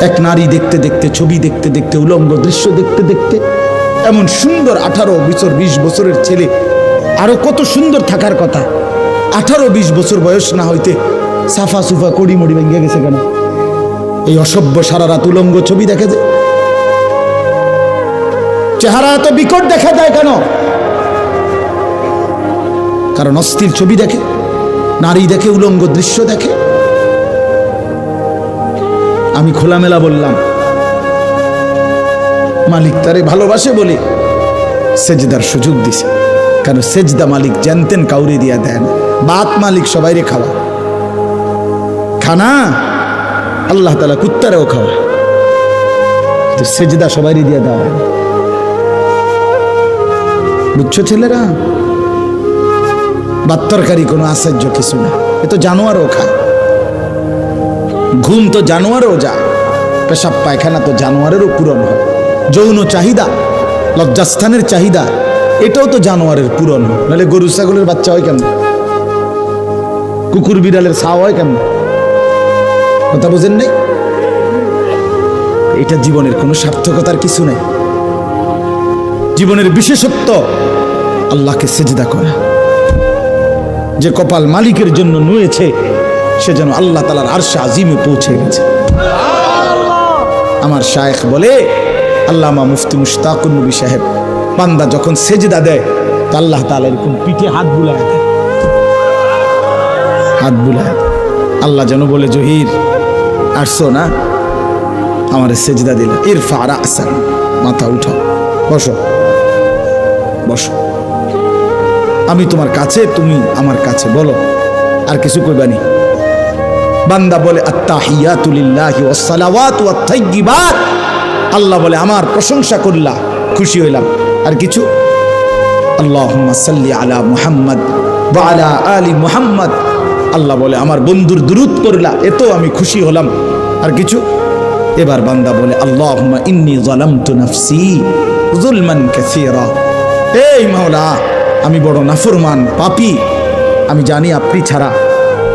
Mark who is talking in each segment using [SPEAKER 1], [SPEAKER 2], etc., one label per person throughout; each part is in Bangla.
[SPEAKER 1] এক নারী দেখতে দেখতে, ছবি দেখতে দেখতে, উলঙ্গ দৃশ্য দেখতে দেখতে, এমন সুন্দর আঠারো বছর বিশ বছরের ছেলে। আরও কত সুন্দর থাকার কথা। আঠারো, বিশ বছর বয়স না হইতে সাফা সুফা কড়ি মড়ি ভেঙে গেছে কেন? এই অসভ্য সারা রাত উলঙ্গ ছবি দেখে যে চেহারা এত বিকট দেখা যায় কেন? কারণ অস্থির ছবি দেখে, নারী দেখে, উলঙ্গ দৃশ্য দেখে। আমি খোলামেলা বললাম, মালিক তারে ভালোবাসে বলে সেজদার সুযোগ দিছে। কেন সেজদা মালিক জানতেন কাউরে দিয়া দেন বাত মালিক সবাইরে খাওয়া। খানা আল্লাহ তালা কুত্তারেও খাওয়া। তো সেজদা সবাইরে দিয়া দেওয়া বুঝছ ছেলেরা? বাত্তরকারী কোনো আশ্চর্য কিছু না। এ তো জানোয়ারও খায়। ঘুম তো জানোয়ারও যায় পেশাব পায়খানা তো জানোয়ারেরও পূরণ হয় যৌন চাহিদা, লজ্জাস্থানের চাহিদা, এটাও তো জানোয়ারের পূরণ হয় নাহলে গরু ছাগলের বাচ্চা হয় কেমন? কুকুর বিড়ালের ছাও হয় কেমন? কথা বোঝেন নাই? এটা জীবনের কোনো সার্থকতার কিছু নেই। জীবনের বিশেষত্ব, আল্লাহকে সেজদা করা। যে কপাল মালিকের জন্য নুয়েছে সে যেন আল্লাহ তালার আরশা আজিমে পৌঁছে গেছে। আমার শায়েখ বলে, আল্লামা মুফতি মুশতাকুর নবী সাহেব, বান্দা যখন সেজদা দেয়, তো আল্লাহ তালা এরকম পিঠে হাত বুলায় দেয়। হাত বুলায়। আল্লাহ যেন বলে, জহির, আসছো না? আমার সেজদা দিল। ইর ফারা আসান মাথা উঠাও। বসো। বসো। আমি তোমার কাছে, তুমি আমার কাছে, বলো। আর কিছু কইবানি বান্দা বলে আল্লাহ বলে, আমার প্রশংসা করলা, খুশি হইলাম। আর কিছু? আল্লাহুম্মা সাল্লি আলা মুহাম্মদ আল্লাহ বলে, আমার বন্ধুর দুরূদ করলা এতো আমি খুশি হলাম। আর কিছু? এবার বান্দা বলে, আল্লাহুম্মা ইন্নী নাফসি এই মাওলা, আমি বড় নাফরমান, পাপী। আমি জানি আপনি ছাড়া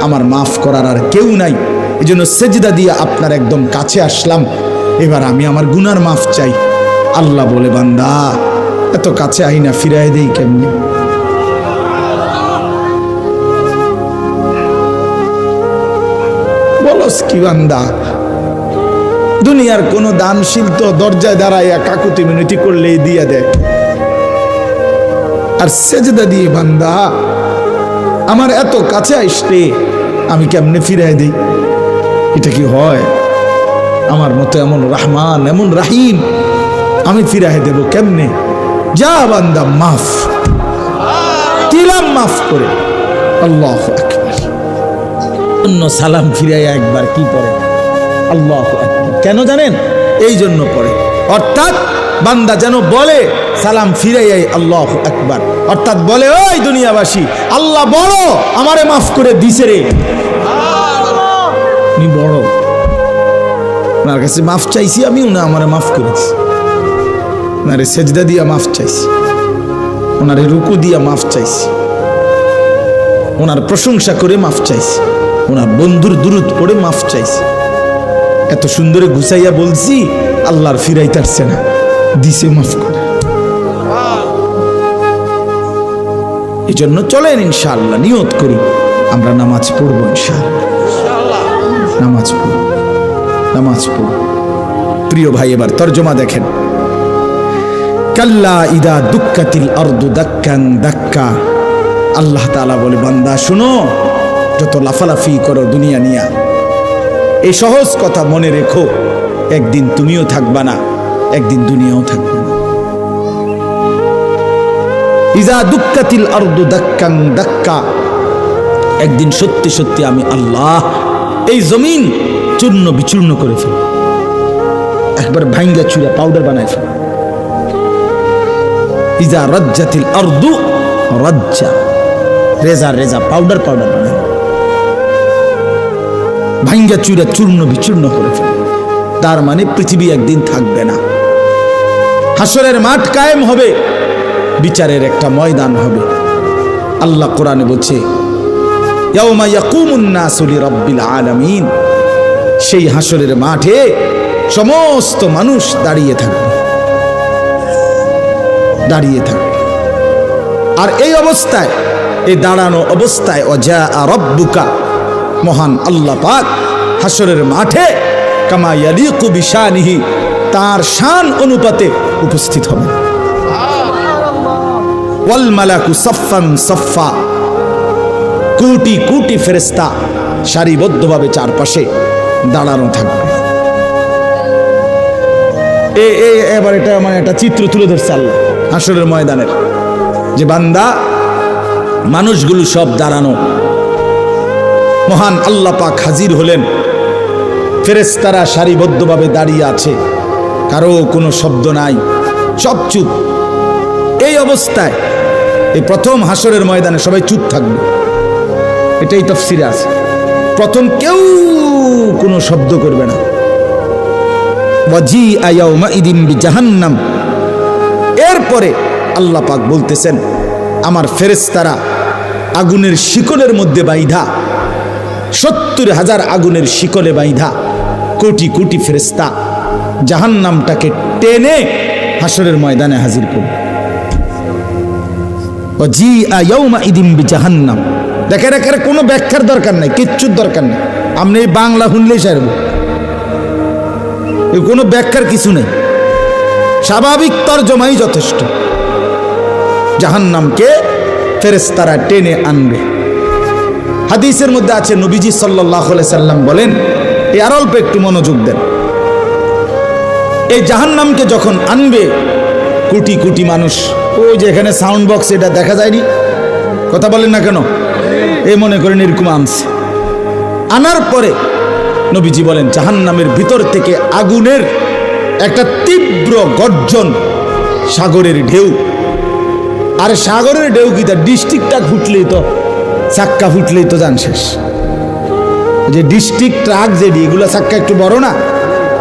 [SPEAKER 1] আমার মাফ করার আর কেউ নাই। এই জন্য সেজদা দিয়ে আপনার একদম কাছে আসলাম। এবার আমি আমার গুনার মাফ চাই। আল্লাহ বলে, বান্দা, এত কাছে আইনা ফিরাই দেই কেমনি? বলস কি বান্দা? দুনিয়ার কোন দানশীল তো দরজায় দাঁড়াইয়া কাকুতি মিনতি করলেই দিয়ে দেয়। আর সেজদা দিয়ে, বান্দা, আমার এত কাছে আসলে আমি কেমনে ফিরাই দিই? এটা কি হয়? আমার মতো এমন রহমান, এমন রাহিম আমি ফিরাই দেব কেমনে? যা বান্দা, মাফ। দিলাম মাফ করে? আল্লাহ অন্য সালাম ফিরাইয়া একবার কি পড়ে আল্লাহ কেন জানেন? এই জন্য পড়ে অর্থাৎ বান্দা যেন বলে সালাম ফিরাইয়াই আল্লাহ আকবার। অর্থাৎ বলে, ওই দুনিয়াবাসী, আল্লাহ বড়, আমারে মাফ করে দিছে রে। বড় ওনার কাছে মাফ চাইছি আমি উনি আমারে মাফ করেছি ওনারে সেজদা দিয়া মাফ চাইছি, ওনারে রুকু দিয়া মাফ চাইছি, ওনার প্রশংসা করে মাফ চাইছি, ওনার বন্ধুর দূরত পড়ে মাফ চাইছি। এত সুন্দরে গুছাইয়া বলছি, আল্লাহর ফিরাইতারছে না, দিছে মাফ করে। এই জন্য চলেন ইনশাআল্লাহ, নিয়ত করি। আমরা নামাজ পড়ব ইনশাআল্লাহ। নামাজ পড়ব নামাজ পড়ব। প্রিয় ভাই, এবার তর্জমা দেখেন। কাল্লা ইদা দুক্কাতিল আরদু দাক্কান দাক্কা। আল্লাহ তাআলা বলে, বান্দা, শুনো, যত লাফালাফি করো দুনিয়া নিয়া। এই সহজ কথা মনে রেখো, একদিন তুমিও থাকবা না, একদিন দুনিয়াও থাকবে ইজা দুক্কাতিল আরদু দাক্কাং দাক্কা। একদিন সত্যি সত্যি আমি আল্লাহ এই জমিন চূর্ণ বিচূর্ণ করে ফেল। একবার ভাঙ্গা চুরা পাউডার বানায় ফেল। ইজা রাজ্জাতিল আরদু রাজ্জা। রেজা রেজা পাউডার পাউডার বানায়। ভাঙ্গা চুরা চূর্ণ বিচূর্ণ করে ফেল। তার মানে পৃথিবী একদিন থাকবে না। হাসরের মাঠ কায়েম হবে। বিচারের একটা ময়দান হবে। আল্লাহ কোরআনে বলছে আলামিন। সেই হাসরের মাঠে সমস্ত মানুষ দাঁড়িয়ে থাকবে। দাঁড়িয়ে থাকবে। আর এই অবস্থায়, এই দাঁড়ানো অবস্থায় অজা রব্বুকা। মহান আল্লাহ পাক হাসরের মাঠে, কামা ইয়ালিকু বিশানিহি, তার শান অনুপাতে উপস্থিত হবে ওয়াল মালাকু ফেরেস্তা সারিবদ্ধভাবে চারপাশে দাঁড়ানো থাকবে। এ এবার এটা মানে একটা চিত্র তুলে ধরছে আল্লাহ হাসরের ময়দানের। যে বান্দা, মানুষগুলো সব দাঁড়ানো। মহান আল্লাহ পাক হাজির হলেন। ফেরেস্তারা সারিবদ্ধভাবে দাঁড়িয়ে আছে। কারও কোনো শব্দ নাই। সব চুপ এই অবস্থায় এই প্রথম হাসরের ময়দানে সবাই চুপ থাকবে। এটাই তফসিরে আছে। প্রথম কেউ কোনো শব্দ করবে না। ওয়াজি আয়াউমা ইদিম বি জাহান্নাম এরপরে আল্লাহ পাক বলতেছেন, আমার ফেরেস্তারা আগুনের শিকলের মধ্যে বাইধা, সত্তর হাজার আগুনের শিকলে বাইধা, কোটি কোটি ফেরেস্তা জাহান্নামটাকে টেনে হাসরের ময়দানে হাজির করবে। জি আয়াউমা ইদিম জাহান্নাম দেখে রেখে কোনো ব্যাখ্যার দরকার নাই, কিচ্ছুর দরকার নেই। আপনি এই বাংলা শুনলেই সারব কোনো ব্যাখ্যার কিছু নেই। স্বাভাবিক তর্জমাই যথেষ্ট। জাহান্নামকে ফেরেস্তারা টেনে আনবে। হাদিসের মধ্যে আছে, নবীজি সাল্লাহ সাল্লাম বলেন এই আর অল্প একটু মনোযোগ দেন। এই জাহান্নামকে যখন আনবে, কোটি কোটি মানুষ ওই যে এখানে সাউন্ড বক্স এটা দেখা যায়নি। কথা বলেন না কেন? এই মনে করেন এরকম আনছে। আনার পরে নবীজি বলেন, জাহান্নামের ভিতর থেকে আগুনের একটা তীব্র গর্জন সাগরের ঢেউ। আর সাগরের ঢেউ কি? তার ডিস্ট্রিক্টটা ফুটলেই তো চাক্কা ফুটলেই তো যান শেষ। যে ডিস্ট্রিক্ট ট্রাক যেটি, এগুলো চাক্কা একটু বড় না?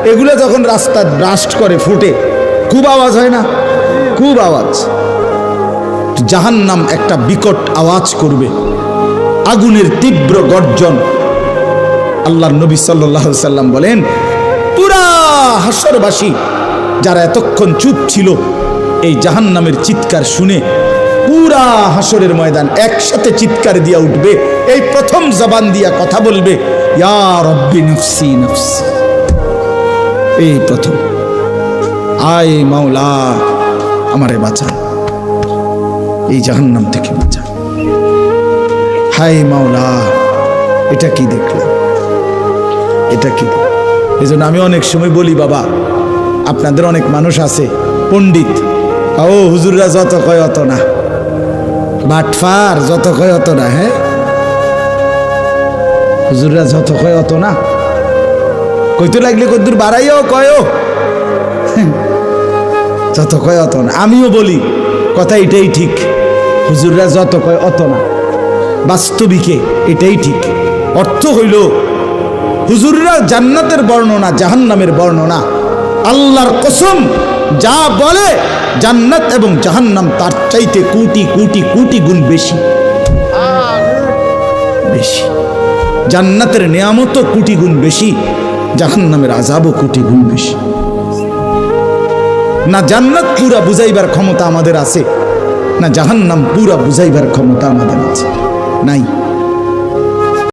[SPEAKER 1] এগুলো যখন রাস্তা ব্রাস্ট করে, ফুটে, খুব আওয়াজ হয় না? খুব আওয়াজ। জাহান্নাম একটা বিকট আওয়াজ করবে। আগুনের তীব্র গর্জন। আল্লাহর নবী সাল্লাম বলেন পুরা হাসরবাসী, যারা এতক্ষণ চুপ ছিল, এই জাহান্নামের চিৎকার শুনে পুরা হাসরের ময়দান একসাথে চিৎকার দিয়া উঠবে, এই প্রথম জবান দিয়া কথা বলবে নফসি নফসি। এই প্রথম। আয় মাওলা, আমারে বাঁচান। এই জাহান্নাম থেকে বাঁচান হাই মাওলা, এটা কি দেখলাম? এটা কি এই জন্য আমি অনেক সময় বলি, বাবা, আপনাদের অনেক মানুষ আছে, পণ্ডিত। ও, হুজুররা যত কয় অত না। বাটফার যত কয় অত না হ্যাঁ? হুজুররা যত কয় অত না। কইতে লাগলে কদ্দুর বাড়াইও, কয়ও। যত কয় অত না। আমিও বলি, কথা এটাই ঠিক। হুজুররা যত কয়, অত না। বাস্তবিকে এটাই ঠিক। অর্থ হইল, হুজুররা জান্নাতের বর্ণনা, জাহান্নামের বর্ণনা। আল্লাহর কসম, যা বলে জান্নাত এবং জাহান্নাম তার চাইতে কোটি কোটি কোটি গুণ বেশি। বেশি। জান্নাতের নিয়ামতও কোটি গুণ বেশি, জাহান্নামের আজাবও কোটি গুণ বেশি। না জান্নাত পুরা বুঝাইবার ক্ষমতা আমাদের আছে। না জাহান্নাম পুরা বুঝাইবার ক্ষমতা আমাদের আছে। নাই।